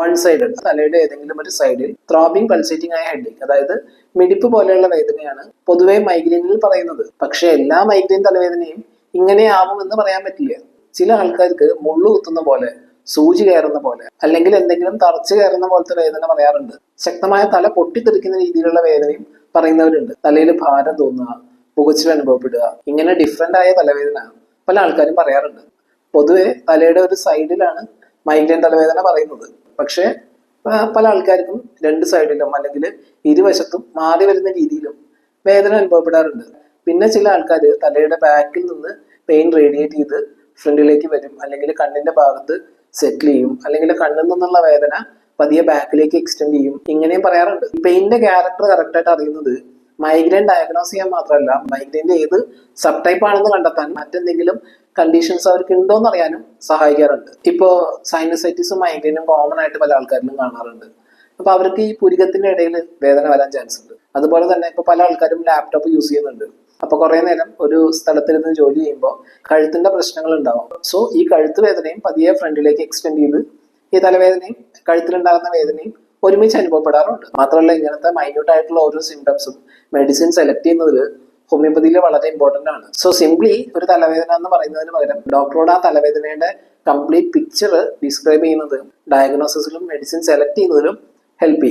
One side തലയുടെ ഏതെങ്കിലും ഒരു സൈഡിൽ ത്രോബിംഗ് പൾസേറ്റിംഗ് ആയ ഹെഡിങ് അതായത് മിടിപ്പ് പോലെയുള്ള വേദനയാണ് പൊതുവെ മൈഗ്രെയിനിൽ പറയുന്നത്. പക്ഷെ എല്ലാ മൈഗ്രെയിൻ തലവേദനയും ഇങ്ങനെ ആവുമെന്ന് പറയാൻ പറ്റില്ല. ചില ആൾക്കാർക്ക് മുള്ളു കുത്തുന്ന പോലെ സൂചി കയറുന്ന പോലെ അല്ലെങ്കിൽ എന്തെങ്കിലും തറച്ചു കയറുന്ന പോലത്തെ വേദന പറയാറുണ്ട്. ശക്തമായ തല പൊട്ടിത്തെറിക്കുന്ന രീതിയിലുള്ള വേദനയും പറയുന്നവരുണ്ട്. തലയിൽ ഭാരം തോന്നുക പുകച്ചിൽ അനുഭവപ്പെടുക ഇങ്ങനെ ഡിഫറെന്റ് ആയ തലവേദന പല ആൾക്കാരും പറയാറുണ്ട്. പൊതുവെ തലയുടെ ഒരു സൈഡിലാണ് മൈഗ്രെയിൻ തലവേദന പറയുന്നത്. പക്ഷേ പല ആൾക്കാർക്കും രണ്ട് സൈഡിലും അല്ലെങ്കിൽ ഇരുവശത്തും മാറി വരുന്ന രീതിയിലും വേദന അനുഭവപ്പെടാറുണ്ട്. പിന്നെ ചില ആൾക്കാർ തലയുടെ ബാക്കിൽ നിന്ന് പെയിൻ റേഡിയേറ്റ് ചെയ്ത് ഫ്രണ്ടിലേക്ക് വരും അല്ലെങ്കിൽ കണ്ണിന്റെ ഭാഗത്ത് സെറ്റിൽ ചെയ്യും. അല്ലെങ്കിൽ കണ്ണിൽ നിന്നുള്ള വേദന പതിയെ ബാക്കിലേക്ക് എക്സ്റ്റെൻഡ് ചെയ്യും. ഇങ്ങനെയും പറയാറുണ്ട്. പെയിന്റെ ക്യാരക്ടർ കറക്റ്റായിട്ട് അറിയുന്നത് മൈഗ്രെയിൻ ഡയഗ്നോസ് ചെയ്യാൻ മാത്രമല്ല മൈഗ്രെയിന്റെ ഏത് സബ് ടൈപ്പ് ആണെന്ന് കണ്ടെത്താൻ മറ്റെന്തെങ്കിലും കണ്ടീഷൻസ് അവർക്ക് ഉണ്ടോ എന്ന് അറിയാനും സഹായിക്കാറുണ്ട് ഇപ്പോ സൈനസൈറ്റിസും മൈഗ്രെയിനും കോമൺ ആയിട്ട് പല ആൾക്കാരിലും കാണാറുണ്ട്. അപ്പൊ അവർക്ക് ഈ പുരികത്തിന്റെ ഇടയിൽ വേദന വരാൻ ചാൻസ് ഉണ്ട്. അതുപോലെ തന്നെ ഇപ്പൊ പല ആൾക്കാരും ലാപ്ടോപ്പ് യൂസ് ചെയ്യുന്നുണ്ട്. അപ്പൊ കുറെ നേരം ഒരു സ്ഥലത്തിരുന്ന് ജോലി ചെയ്യുമ്പോൾ കഴുത്തിന്റെ പ്രശ്നങ്ങൾ ഉണ്ടാവും. സോ ഈ കഴുത്ത് വേദനയും പതിയെ ഫ്രണ്ടിലേക്ക് എക്സ്റ്റെൻഡ് ചെയ്ത് ഈ തലവേദനയും കഴുത്തിലുണ്ടാകുന്ന വേദനയും ഒരുമിച്ച് അനുഭവപ്പെടാറുണ്ട്. മാത്രമല്ല ഇങ്ങനത്തെ മൈന്യൂട്ട് ആയിട്ടുള്ള ഓരോ സിംറ്റംസും മെഡിസിൻ സെലക്ട് ചെയ്യുന്നതിൽ ഹോമിയോപ്പതിയിൽ വളരെ ഇമ്പോർട്ടന്റ് ആണ്. സോ സിംപ്ലി ഒരു തലവേദന എന്ന് പറയുന്നതിന് പകരം ഡോക്ടറോട് ആ തലവേദനയുടെ കംപ്ലീറ്റ് പിക്ചർ ഡിസ്ക്രൈബ് ചെയ്യുന്നത് ഡയഗ്നോസിസിലും മെഡിസിൻ സെലക്ട് ചെയ്യുന്നതിലും ഹെൽപ്പ് ചെയ്യും.